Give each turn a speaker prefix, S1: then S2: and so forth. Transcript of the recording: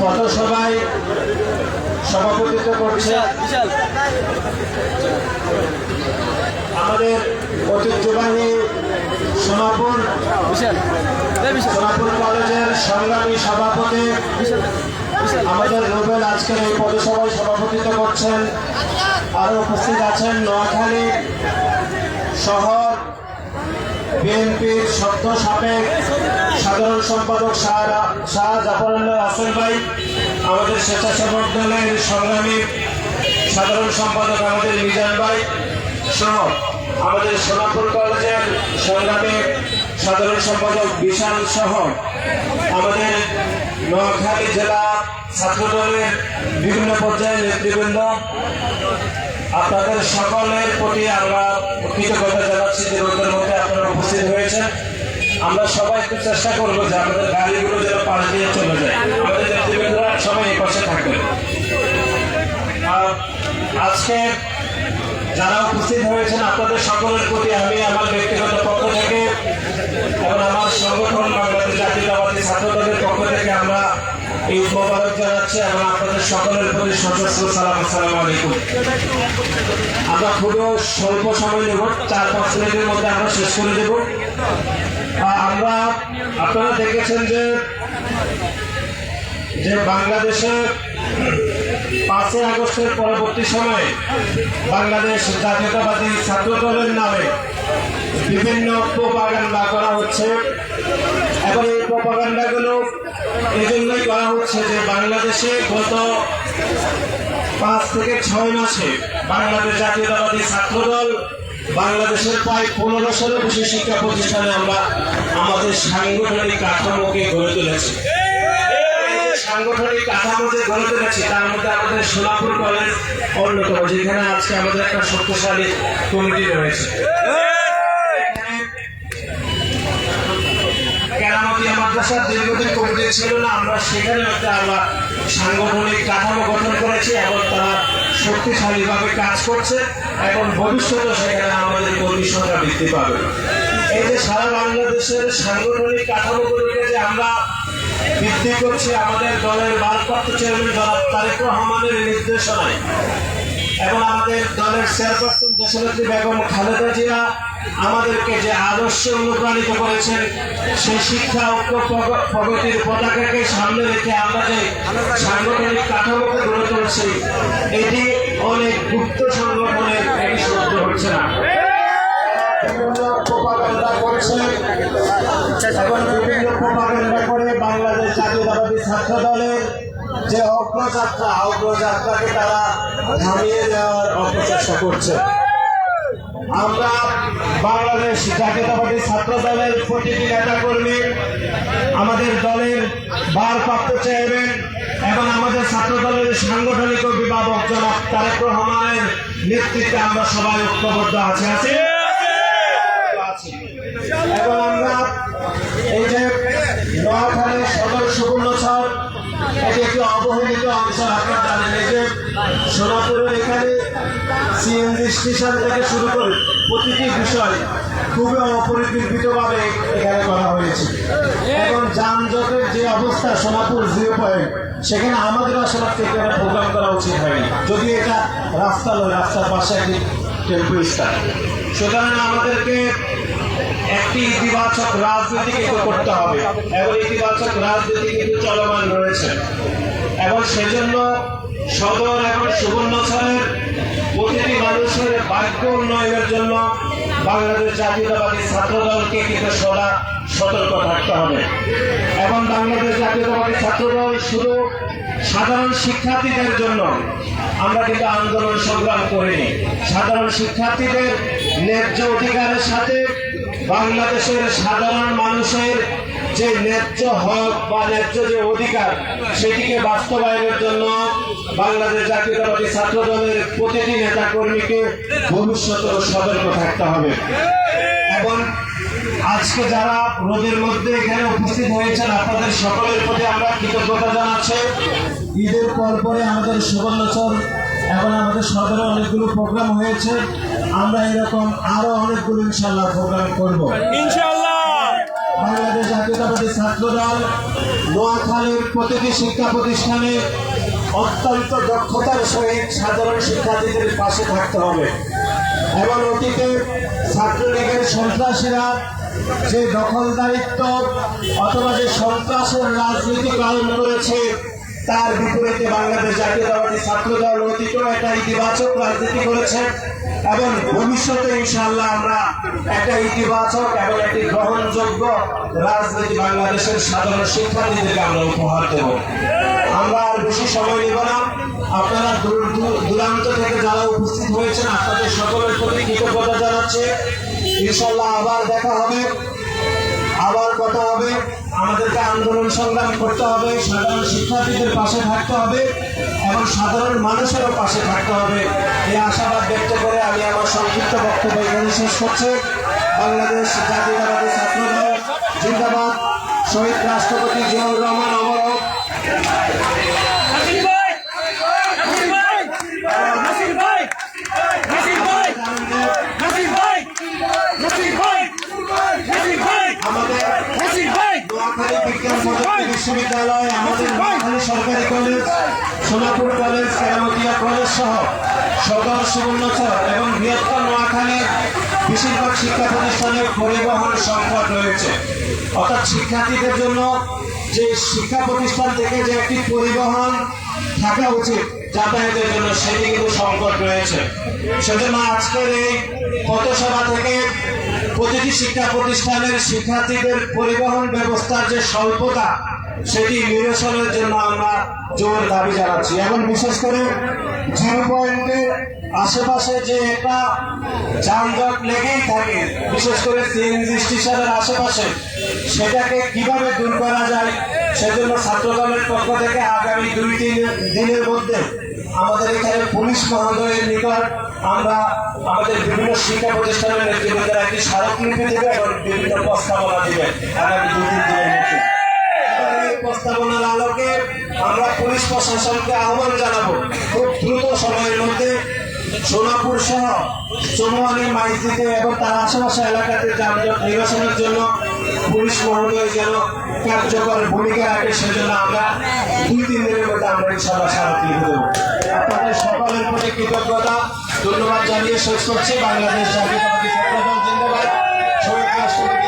S1: পথসভায় সভাপতিত্ব করছে আমাদের ঐতিহ্যবাহী সোনাপুর সোনাপুর কলেজের সংগ্রামী সভাপতি আমাদের রুবেল আজকের এই পদসভায় সভাপতিত্ব করছেন আরও উপস্থিত আছেন নোয়াখালী শহর বিএনপির সদ্য সাপেক্ষ সাধারণ সম্পাদক শাহ জাফরাল্লাহ আসল ভাই আমাদের স্বেচ্ছাসেবক দলের সংগ্রামী সাধারণ সম্পাদক আমাদের মিজান ভাই সহ আমাদের সোনাপুর কলেজের সংগ্রামী সাধারণ সম্পাদক বিশাল সহ আমাদের নোয়াখালী জেলা দলের বিভিন্ন পর্যায়ের নেতৃবৃন্দ আপনাদের সকলের প্রতি আমরা কৃতজ্ঞতা জানাচ্ছি যে মধ্যে আপনারা উপস্থিত হয়েছেন আমরা সবাই একটু চেষ্টা করবো যে আমাদের গাড়িগুলো যেন পাশ দিয়ে চলে যায় আমাদের নেতৃবৃন্দরা সবাই এই পাশে থাকবে আজকে যারা উপস্থিত হয়েছেন আপনাদের সকলের প্রতি আমি আমার ব্যক্তিগত পক্ষ থেকে এবং আমার সংগঠন বাংলাদেশ জাতীয়তাবাদী ছাত্রদের পক্ষ থেকে আমরা এই মোবারক জানাচ্ছি এবং আপনাদের সকলের প্রতি সশস্ত্র সালাম আসসালাম আলাইকুম আমরা খুবই স্বল্প সময় নেব চার পাঁচ মিনিটের মধ্যে আমরা শেষ করে দেব আমরা আপনারা দেখেছেন যে যে বাংলাদেশে পাঁচই আগস্টের পরবর্তী সময়ে বাংলাদেশ জাতীয়তাবাদী ছাত্র দলের নামে বিভিন্ন প্রপাগান্ডা করা হচ্ছে এবং এই প্রপাগান্ডাগুলো এই জন্যই করা হচ্ছে যে বাংলাদেশে গত পাঁচ থেকে ছয় মাসে বাংলাদেশ জাতীয়তাবাদী ছাত্র দল বাংলাদেশের প্রায় পনেরোশোর বেশি শিক্ষা প্রতিষ্ঠানে আমরা আমাদের সাংগঠনিক কাঠামোকে গড়ে তুলেছি সাংগঠনিক কাঠামো আজকে আমাদের একটা রয়েছে না আমরা সেখানে একটা আমরা সাংগঠনিক কাঠামো গঠন করেছি এবং তারা শক্তিশালীভাবে কাজ করছে এবং ভবিষ্যতে সেখানে আমাদের কর্মী সংখ্যা বৃদ্ধি পাবে এই যে সারা বাংলাদেশের সাংগঠনিক কাঠামোগুলোকে যে আমরা বৃদ্ধি করছি আমাদের দলের ভারপ্রাপ্ত চেয়ারম্যান তারেক রহমানের নির্দেশনায় এবং আমাদের দলের চেয়ারপারসন দশরথী বেগম খালেদা জিয়া আমাদেরকে যে আদর্শ অনুপ্রাণিত করেছেন সেই শিক্ষা ঐক্য প্রগতির পতাকাকে সামনে রেখে আমরা যে সাংগঠনিক কাঠামোকে গড়ে তুলছি এটি অনেক গুপ্ত সংগঠনের এটি সহ্য হচ্ছে না আচ্ছা, আচ্ছা। বাংলাদেশ জাতীয়তাবাদী ছাত্র দলের যে অগ্রযাত্রা অগ্রযাত্রাকে তারা থামিয়ে দেওয়ার অপচেষ্টা করছে আমরা বাংলাদেশ জাতীয় ছাত্র দলের প্রতিটি নেতা কর্মী আমাদের দলের ভারপ্রাপ্ত চেয়ারম্যান এবং আমাদের ছাত্র দলের সাংগঠনিক অভিভাবক জনাব তারেক রহমানের নেতৃত্বে আমরা সবাই ঐক্যবদ্ধ আছি আছি এবং আমরা এই যে নোয়াখালীর অবহেলিত অংশ আপনারা জানেন যে সোনাপুরের এখানে সিএনজি স্টেশন থেকে শুরু করে প্রতিটি বিষয় খুবই অপরিকল্পিতভাবে এখানে করা হয়েছে এখন যানজটের যে অবস্থা সোনাপুর জিরো পয়েন্ট সেখানে আমাদের আসলে থেকে প্রোগ্রাম করা উচিত হয়নি যদি এটা রাস্তা লয় রাস্তার পাশে একটি টেম্পু স্টার সুতরাং আমাদেরকে একটি ইতিবাচক রাজনীতি কিন্তু করতে হবে এবং ইতিবাচক রাজনীতি কিন্তু চলমান রয়েছে এবং সেজন্য সদর এবং সুবর্ণচরের প্রতিটি মানুষের বাক্য উন্নয়নের জন্য বাংলাদেশ জাতীয়তাবাদী ছাত্র দলকে কিন্তু সদা সতর্ক থাকতে হবে এবং বাংলাদেশ জাতীয়তাবাদী ছাত্র দল শুধু সাধারণ শিক্ষার্থীদের জন্য আমরা কিন্তু আন্দোলন সংগ্রাম করিনি সাধারণ শিক্ষার্থীদের ন্যায্য অধিকারের সাথে বাংলাদেশের সাধারণ মানুষের যে ন্যায্য হক বা ন্যায্য যে অধিকার সেটিকে বাস্তবায়নের জন্য বাংলাদেশ জাতীয়তাবাদী ছাত্র দলের প্রতিটি নেতা কর্মীকে ভবিষ্যতে সতর্ক থাকতে হবে এবং আজকে যারা রোদের মধ্যে এখানে উপস্থিত হয়েছেন আপনাদের সকলের প্রতি আমরা কৃতজ্ঞতা জানাচ্ছি ঈদের পর পরে আমাদের সুবর্ণচর এবং আমাদের সদরে অনেকগুলো প্রোগ্রাম হয়েছে আমরা এরকম আরো অনেকগুলো ইনশাল্লাহ প্রোগ্রাম করবো ইনশাল্লাহ বাংলাদেশ জাতীয়তাবাদী ছাত্র দল নোয়াখালীর প্রতিটি শিক্ষা প্রতিষ্ঠানে অত্যন্ত দক্ষতার সহিত সাধারণ শিক্ষার্থীদের পাশে থাকতে হবে এবং অতীতে ছাত্রলীগের সন্ত্রাসীরা যে দখলদারিত্ব অথবা যে সন্ত্রাসের রাজনীতি কায়েম করেছে তার বিপরীতে বাংলাদেশ জাতীয়তাবাদী ছাত্র দল অতীতেও একটা ইতিবাচক রাজনীতি করেছে এবং ভবিষ্যতে ইনশাল্লাহ আমরা একটা ইতিবাচক এবং একটি গ্রহণযোগ্য রাজনীতি বাংলাদেশের সাধারণ শিক্ষার্থীদেরকে আমরা উপহার দেব আমরা আর বেশি সময় নেব না আপনারা দূর দূরান্ত থেকে যারা উপস্থিত হয়েছেন আপনাদের সকলের প্রতি কৃতজ্ঞতা জানাচ্ছে ইনশাল্লাহ আবার দেখা হবে আবার কথা হবে আমাদেরকে আন্দোলন সংগ্রাম করতে হবে সাধারণ শিক্ষার্থীদের পাশে থাকতে হবে এবং সাধারণ মানুষেরও পাশে থাকতে হবে এই আশাবাদ ব্যক্ত করে আমি আমার সংক্ষিপ্ত বক্তব্য এখানে শেষ করছি বাংলাদেশ জাতীয়তাবাদী ছাত্রদল জিন্দাবাদ শহীদ রাষ্ট্রপতি জিয়াউর রহমান অমর বিশ্ববিদ্যালয় আমাদের সরকারি college Sonapur college Karamatia college সহ সদর সুবর্ণচর এবং বৃহত্তর নোয়াখালীর বেশিরভাগ শিক্ষা প্রতিষ্ঠানের পরিবহন সংকট রয়েছে অর্থাৎ শিক্ষার্থীদের জন্য যে শিক্ষা প্রতিষ্ঠান থেকে যে একটি পরিবহন থাকা উচিত যাতায়াতের জন্য সেটি কিন্তু সংকট রয়েছে সেজন্য আজকের এই পথসভা থেকে প্রতিটি শিক্ষা প্রতিষ্ঠানের শিক্ষার্থীদের পরিবহন ব্যবস্থার যে স্বল্পতা সেটি নিরসনের জন্য আমরা জোর দাবি জানাচ্ছি এবং বিশেষ করে জিরো পয়েন্টের আশেপাশে যে একটা যানজট লেগেই থাকে বিশেষ করে সিএনজি স্টেশনের আশেপাশে সেটাকে কিভাবে দূর করা যায় সেজন্য ছাত্র দলের পক্ষ থেকে আগামী দুই তিন দিনের মধ্যে আমাদের এখানে পুলিশ মহোদয়ের নিকট আমরা আমাদের বিভিন্ন শিক্ষা প্রতিষ্ঠানের নেতৃবৃন্দের একটি স্মারকলিপি দেবে এবং বিভিন্ন প্রস্তাবনা দেবে আগামী দুই তিন দিনের প্রস্তাবনার আলোকে আমরা পুলিশ প্রশাসনকে আহ্বান জানাবো খুব দ্রুত সময়ের মধ্যে সোনাপুর সহ সোমানি মাইজিতে এবং তার আশেপাশে এলাকাতে যানজট নিরসনের জন্য পুলিশ মহোদয় যেন কার্যকর ভূমিকা রাখে সেজন্য আমরা দুই তিন দিনের মধ্যে আমরা এই সভা সারাতি দেব আপনাদের সকলের প্রতি কৃতজ্ঞতা ধন্যবাদ জানিয়ে শেষ করছি বাংলাদেশ জাতীয় ছাত্রদল জিন্দাবাদ